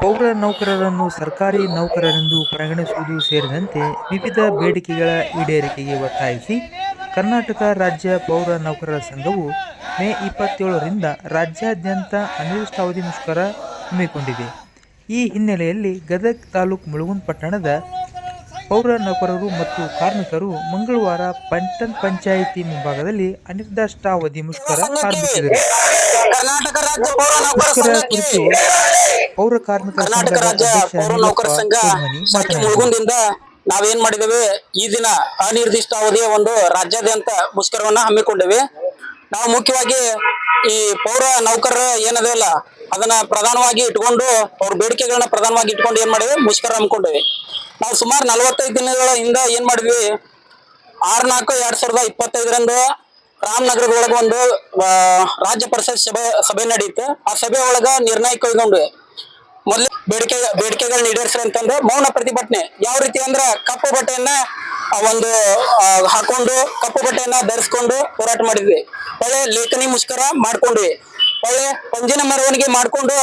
ಪೌರ ನೌಕರರನ್ನು ಸರ್ಕಾರಿ ನೌಕರರೆಂದು ಪರಿಗಣಿಸುವುದು ಸೇರಿದಂತೆ ವಿವಿಧ ಬೇಡಿಕೆಗಳ ಈಡೇರಿಕೆಗೆ ಒತ್ತಾಯಿಸಿ ಕರ್ನಾಟಕ ರಾಜ್ಯ ಪೌರ ನೌಕರರ ಸಂಘವು ಮೇ ಇಪ್ಪತ್ತೇಳರಿಂದ ರಾಜ್ಯಾದ್ಯಂತ ಅನಿರ್ದಿಷ್ಟಾವಧಿ ಮುಷ್ಕರ ಹಮ್ಮಿಕೊಂಡಿದೆ. ಈ ಹಿನ್ನೆಲೆಯಲ್ಲಿ ಗದಗ ತಾಲೂಕು ಮುಳುಗುನ್ ಪಟ್ಟಣದ ಪೌರ ನೌಕರರು ಮತ್ತು ಕಾರ್ಮಿಕರು ಮಂಗಳವಾರ ಪಂಟನ್ ಪಂಚಾಯಿತಿ ಮುಂಭಾಗದಲ್ಲಿ ಅನಿರ್ದಿಷ್ಟಾವಧಿ ಮುಷ್ಕರ ಆರಂಭಿಸಿದರು. ಮುಷ್ಕರ ಕುರಿತು ಪೌರ ಕಾರ್ಮಿಕ ಕರ್ನಾಟಕ ರಾಜ್ಯ ಪೌರ ನೌಕರ ಸಂಘ ಮುಳುಗುಂದಿಂದ ನಾವೇನ್ ಮಾಡಿದೇವೆ ಈ ದಿನ ಅನಿರ್ದಿಷ್ಟ ಅವಧಿಯ ಒಂದು ರಾಜ್ಯಾದ್ಯಂತ ಮುಷ್ಕರವನ್ನ ಹಮ್ಮಿಕೊಂಡಿವೆ. ನಾವು ಮುಖ್ಯವಾಗಿ ಈ ಪೌರ ನೌಕರರ ಏನದಲ್ಲ ಅದನ್ನ ಪ್ರಧಾನವಾಗಿ ಇಟ್ಕೊಂಡು ಅವ್ರ ಬೇಡಿಕೆಗಳನ್ನ ಪ್ರಧಾನವಾಗಿ ಇಟ್ಕೊಂಡು ಏನ್ ಮಾಡಿದ್ವಿ ಮುಷ್ಕರ ಹಮ್ಮಿಕೊಂಡಿವೆ. ನಾವು ಸುಮಾರು ನಲವತ್ತೈದು ದಿನಗಳ ಹಿಂದ ಏನ್ ಮಾಡಿದ್ವಿ? ಆರ್ ನಾಲ್ಕು ಎರಡ್ ಸಾವಿರದ ಇಪ್ಪತ್ತೈದರಂದು ರಾಮನಗರದ ಒಳಗ ಒಂದು ರಾಜ್ಯ ಪರಿಷತ್ ಸಭೆ ಸಭೆ ನಡೆಯುತ್ತೆ ಆ ಸಭೆ ಒಳಗ ನಿರ್ಣಯ ಕೈಗೊಂಡ್ವಿ ಮೊದಲು ಬೇಡಿಕೆ ಬೇಡಿಕೆಗಳನ್ನ ಈಡೇರಿಸ್ರಿ ಅಂತಂದ್ರೆ ಮೌನ ಪ್ರತಿಭಟನೆ. ಯಾವ ರೀತಿ ಅಂದ್ರ ಕಪ್ಪು ಬಟ್ಟೆಯನ್ನ ಒಂದು ಹಾಕೊಂಡು ಕಪ್ಪು ಬಟ್ಟೆಯನ್ನ ಧರಿಸ್ಕೊಂಡು ಹೋರಾಟ ಮಾಡಿದ್ವಿ. ಒಳ್ಳೆ ಲೇಖನಿ ಮುಷ್ಕರ ಮಾಡ್ಕೊಂಡ್ವಿ. ಒಳ್ಳೆ ಪಂಜಿನ ಮೆರವಣಿಗೆ ಮಾಡ್ಕೊಂಡು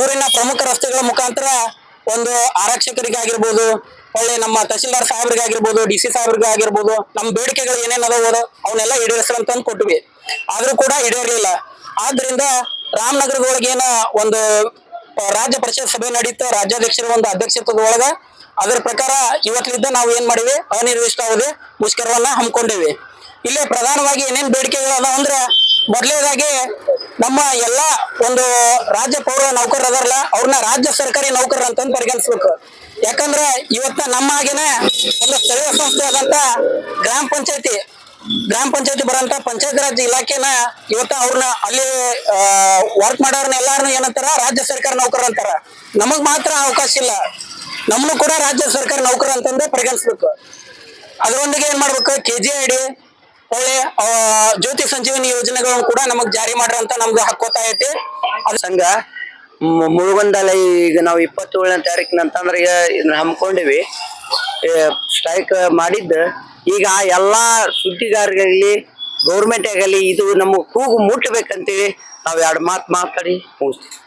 ಊರಿನ ಪ್ರಮುಖ ರಸ್ತೆಗಳ ಮುಖಾಂತರ ಒಂದು ಆರಕ್ಷಕರಿಗೆ ಆಗಿರ್ಬೋದು ಒಳ್ಳೆ ನಮ್ಮ ತಹಶೀಲ್ದಾರ್ ಸಾಹೇಬ್ರಿಗೆ ಆಗಿರ್ಬೋದು ಡಿ ಸಿ ಸಾಹೇಬ್ರಿಗೆ ಆಗಿರ್ಬೋದು ನಮ್ಮ ಬೇಡಿಕೆಗಳು ಏನೇನು ಅದಾವ ಅವನ್ನೆಲ್ಲ ಈಡೇರಿಸ್ರಂತಂದು ಕೊಟ್ವಿ ಆದ್ರೂ ಕೂಡ ಈಡೇರ್ಲಿಲ್ಲ. ಆದ್ರಿಂದ ರಾಮನಗರದೊಳಗೇನ ಒಂದು ರಾಜ್ಯ ಪರಿಷತ್ ಸಭೆ ನಡೀತು. ರಾಜ್ಯಾಧ್ಯಕ್ಷರ ಒಂದು ಅಧ್ಯಕ್ಷತ್ವದ ಒಳಗ ಅದರ ಪ್ರಕಾರ ಇವತ್ತಿನಿಂದ ನಾವು ಏನ್ ಮಾಡಿವಿ? ಅನಿರ್ದಿಷ್ಟಾವಧಿ ಮುಷ್ಕರವನ್ನ ಹಮ್ಮಿಕೊಂಡಿವಿ. ಇಲ್ಲಿ ಪ್ರಧಾನವಾಗಿ ಏನೇನ್ ಬೇಡಿಕೆಗಳು ಅದಾವ ಅಂದ್ರ ಮೊದಲನೇದಾಗಿ ನಮ್ಮ ಎಲ್ಲಾ ಒಂದು ರಾಜ್ಯ ಪೌರ ನೌಕರರು ಅದಾರಲ್ಲ, ಅವ್ರನ್ನ ರಾಜ್ಯ ಸರ್ಕಾರಿ ನೌಕರರು ಅಂತ ಪರಿಗಣಿಸ್ಬೇಕು. ಯಾಕಂದ್ರೆ ಇವತ್ತ ನಮ್ಮ ಹಾಗೇನೆ ಒಂದು ಸ್ಥಳೀಯ ಸಂಸ್ಥೆ ಆದಂತ ಗ್ರಾಮ ಪಂಚಾಯತಿ ಗ್ರಾಮ ಪಂಚಾಯತಿ ಬರಂತ ಪಂಚಾಯತ್ ರಾಜ್ ಇಲಾಖೆನ ಇವತ್ತ ಅವ್ರನ್ನ ಅಲ್ಲಿ ವರ್ಕ್ ಮಾಡೋರ್ನ ಎಲ್ಲಾರನು ಏನಂತಾರ? ರಾಜ್ಯ ಸರ್ಕಾರ ನೌಕರ ಅಂತಾರ. ನಮಗ್ ಮಾತ್ರ ಅವಕಾಶ ಇಲ್ಲ. ನಮ್ನು ಕೂಡ ರಾಜ್ಯ ಸರ್ಕಾರ ನೌಕರ ಅಂತಂದ್ರೆ ಪರಿಗಣಿಸ್ಬೇಕು. ಅದರೊಂದಿಗೆ ಏನ್ ಮಾಡ್ಬೇಕು? ಕೆ ಜಿ ಐ ಡಿ ಒಳ್ಳೆ ಜ್ಯೋತಿ ಸಂಜೀವನಿ ಯೋಜನೆಗಳನ್ನು ಕೂಡ ನಮಗ್ ಜಾರಿ ಮಾಡ್ರಂತ ಅಂತ ನಮ್ದು ಹಕ್ಕೋತಾ ಐತಿ. ಸಂಘ ಮುಳುಗೊಂಡಲ್ಲ ಈಗ ನಾವು ಇಪ್ಪತ್ತೇಳನೇ ತಾರೀಕಿನ ಅಂತಂದ್ರೆ ಹಮ್ಮಿಕೊಂಡಿವಿ. ಸ್ಟ್ರೈಕ್ ಮಾಡಿದ್ದು. ಈಗ ಎಲ್ಲಾ ಸುದ್ದಿಗಾರರಾಗಲಿ ಗೌರ್ಮೆಂಟ್ ಆಗಲಿ, ಇದು ನಮ್ಮ ಕೂಗು ಮುಟ್ಟಬೇಕಂತೇಳಿ ನಾವು ಎರಡು ಮಾತು ಮಾತಾಡಿ ಮುಗಿಸ್ತೀವಿ.